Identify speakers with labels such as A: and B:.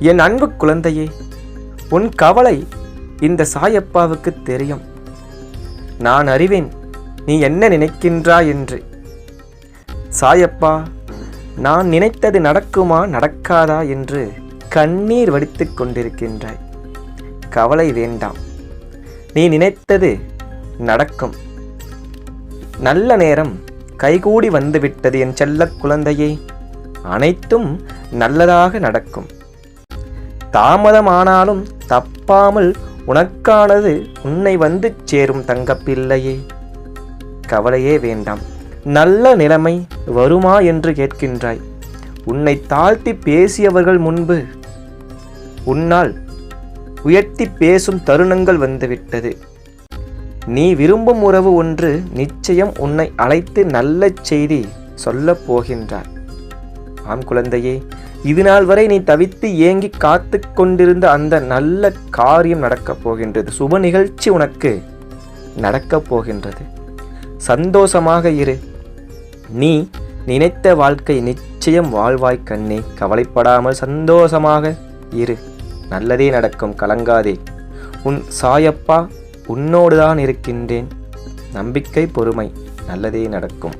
A: என் அன்பு குழந்தையே உன் கவலை இந்த சாயப்பாவுக்கு தெரியும். நான் அறிவேன் நீ என்ன நினைக்கின்றாய் என்று. சாயப்பா நான் நினைத்தது நடக்குமா நடக்காதா என்று கண்ணீர் வடித்து கொண்டிருக்கின்றாய். கவலை வேண்டாம். நீ நினைத்தது நடக்கும். நல்ல நேரம் கைகூடி வந்துவிட்டது என் செல்ல குழந்தையே. அனைத்தும் நல்லதாக நடக்கும். தாமதமானாலும் தப்பாமல் உனக்கானது உன்னை வந்து சேரும் தங்கப்பிள்ளையே. கவலையே வேண்டாம். நல்ல நிலைமை வருமா என்று கேட்கின்றாய். உன்னை தாழ்த்தி பேசியவர்கள் முன்பு உன்னால் உயர்த்தி பேசும் தருணங்கள் வந்துவிட்டது. நீ விரும்பும் உறவு ஒன்று நிச்சயம் உன்னை அழைத்து நல்ல செய்தி சொல்லப் போகின்றார். ஆம் குழந்தையே இது நாள் வரை நீ தவித்து ஏங்கி காத்து கொண்டிருந்த அந்த நல்ல காரியம் நடக்கப் போகின்றது. சுப நிகழ்ச்சி உனக்கு நடக்கப் போகின்றது. சந்தோஷமாக இரு. நீ நினைத்த வாழ்க்கை நிச்சயம் வாழ்வாய் கண்ணே. கவலைப்படாமல் சந்தோஷமாக இரு. நல்லதே நடக்கும் கலங்காதே. உன் சாயப்பா உன்னோடுதான் இருக்கின்றேன். நம்பிக்கை பொறுமை நல்லதே நடக்கும்.